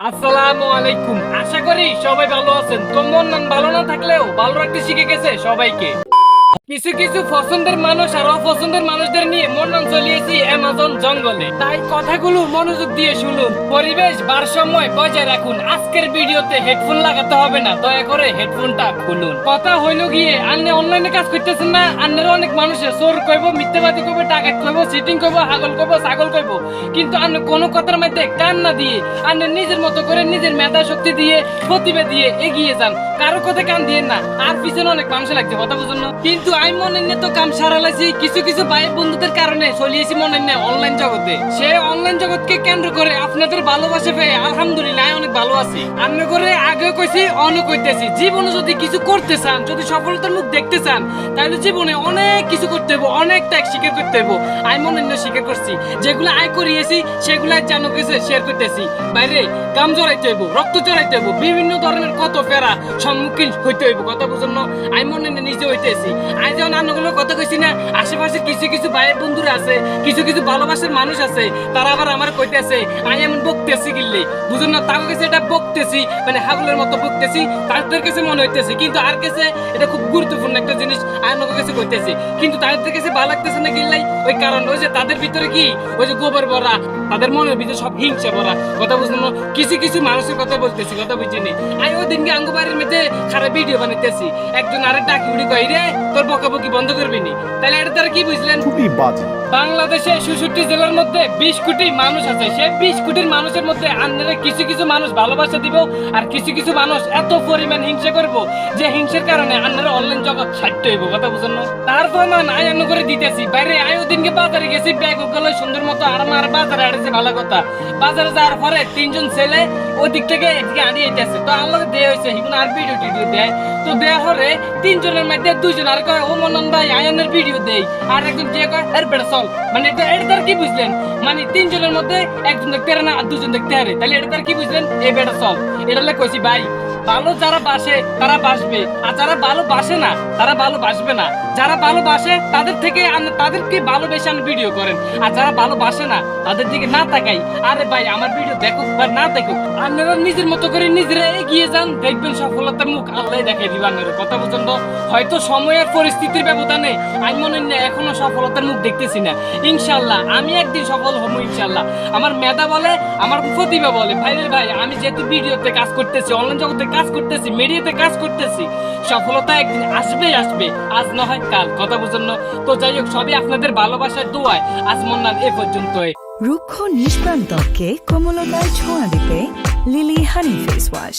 আসসালামু আলাইকুম আশা করি সবাই ভালো আছেন। তোমার নাম ভালো না থাকলেও ভালো রাখতে শিখে গেছে সবাইকে। কিছু কিছু পছন্দের মানুষ আর অপছন্দের মানুষদের নিয়ে মন নাম চলিয়েছি অ্যামাজন জঙ্গলে। তাই কথাগুলো মনোযোগ দিয়ে শুনুন। পরিবেশ ভারসাম্য বজায় রাখুন। আজকের ভিডিওতে হেডফোন লাগাতে হবে না। দয়া করে হেডফোনটা খুলুন। কথা হইল গিয়ে আপনি অনলাইনে কাজ করতেছেন না? আপনার অনেক মানুষের চোর কইব, মিথ্যাবাদী কইব ডাকাত কইব চিটিং কইব, হাগল কইব, ছাগল কইব। কিন্তু আপনি কোনো কথার মধ্যে কান না দিয়ে আপনি নিজের মতো করে নিজের মেধা শক্তি দিয়ে, প্রতিভা দিয়ে এগিয়ে যান। কারও কথা কান দিয়ে না। আর পিছনে অনেক মানুষ লাগছে, কথা বুঝুন। কিন্তু আমি মনে নিয়ে তো কাম সারালাইছি কিছু কিছু ভাই বন্ধুদের কারণে চলিয়েছি মনে অনলাইন জগতে। সে অনলাইন জগৎকে কেন্দ্র করে আপনাদের পেয়ে আলহামদুলিল্লাহ অনেক ভালো আছি। আমি করে কইছি কইতেছি। জীবনে যদি কিছু করতে চান, যদি সফলতার মুখ দেখতে চান, তাহলে জীবনে অনেক কিছু করতে হইব, অনেক ত্যাগ স্বীকার করতে হইব। আমি মনে নিয়ে স্বীকার করছি। যেগুলো আয় করিয়েছি, সেগুলো জানো গেছে শেয়ার করতেছি। বাইরে কাম জড়াইতে হইব, রক্ত জড়াইতে হইব, বিভিন্ন ধরনের কত ফেরা সম্মুখীন হইতে হইব, কথা বুঝুন আমি মনে নিজে হইতেছি। কথা কইছি না আশেপাশে কিছু কিছু ভাই বন্ধুরা আছে, কিছু কিছু ভালোবাসার মানুষ আছে, তারা আবার আমার আমি এমন বকতেছি বুঝুন না কাছে এটা বকতেছি মানে হাগুলের মতো বকতেছি, তাদের কাছে মনে হইতেছে, কিন্তু আর কাছে এটা খুব গুরুত্বপূর্ণ একটা জিনিস কাছে কইতেছি। কিন্তু তাদের কাছে ভালো লাগতেছে না ওই কারণ, ওই যে তাদের ভিতরে কি? ওই যে গোবর ভরা, তাদের মনের ভিতরে সব হিংসা ভরা, কথা বুঝলাম কিছু কিছু মানুষের কথা বলতেছি, কথা বুঝিনি। আমি ওই দিনকে আঙ্গু বাড়ির মধ্যে খারাপ ভিডিও বানাইতেছি। একজন আরেক ডাকি উড়ি কই রে, তোর বকাবকি বন্ধ করবি নি তাহলে এটা তারা কি বুঝলেন? খুবই বাজে। বাংলাদেশে ষষট্টি জেলার মধ্যে বিশ কোটি মানুষ আছে। সে বিশ কোটির মানুষের মধ্যে আন্দারে কিছু কিছু মানুষ ভালোবাসা দিব আর কিছু কিছু মানুষ এত পরিমাণ হিংসা করব যে হিংসার কারণে আন্দারে অনলাইন জগৎ ছাড়তে হইব। কথা বুঝুন না? তার প্রমাণ আয় অন্য করে দিতেছি। বাইরে আয় ওদিনকে বাজারে গেছি ব্যাগ গেল সুন্দর মতো আর আমার বাজারে আড়েছে ভালো কথা। বাজারে যাওয়ার পরে তিনজন ছেলে ওই দিক থেকে এদিকে আনি আইতেছে দেয়া আর ভিডিও দেয়। তো দেওয়ার পরে তিনজনের মধ্যে দুইজন আর কয়, ও মনন ভাই, আয়নের ভিডিও দেই। আর একজন যে কয়, এর বেড়া চল। মানে এটা এটা কি বুঝলেন? মানে তিনজনের মধ্যে একজন দেখতে দুজন দেখতে পারে তাহলে এটা তার কি বুঝলেন? এই বেড়া চল। এটা হলে কইছি, ভাই ভালো যারা বাসে, তারা বাসবে। আর যারা ভালো বাসে না, তারা ভালো বাসবে না। যারা ভালোবাসে তাদের থেকে তাদেরকে ভালোবেসে আন ভিডিও করেন। আর যারা ভালোবাসে না, তাদের দিকে না তাকাই। আরে ভাই, আমার ভিডিও দেখো বা না দেখো আপনারা নিজের মতো করে নিজেরা এগিয়ে যান, দেখবেন সফলতার মুখ আল্লাহ দেখাই দিবেন কথা পর্যন্ত হয়তো সময়ের পরিস্থিতির ব্যবধানে আমি মনে হয় এখনও সফলতার মুখ দেখতেছি না। ইনশাল্লাহ, আমি একদিন সফল হব ইনশাল্লাহ। আমার মেধা বলে, আমার প্রতিভা বলে। ভাইরে ভাই, আমি যেহেতু ভিডিওতে কাজ করতেছি অনলাইন জগতে কাজ করতেছি মিডিয়াতে কাজ করতেছি। সফলতা একদিন আসবে আসবে, আজ না হয় কাল। কথা বুঝুন না? তো যাই হোক, সবই আপনাদের ভালোবাসার দোয়ায়। আজ মন্নার এ পর্যন্তই। রুক্ষ নিষ্প্রাণ ত্বককে কোমলতায় ছোঁয়া দিতে লিলি হানি ফেস ওয়াশ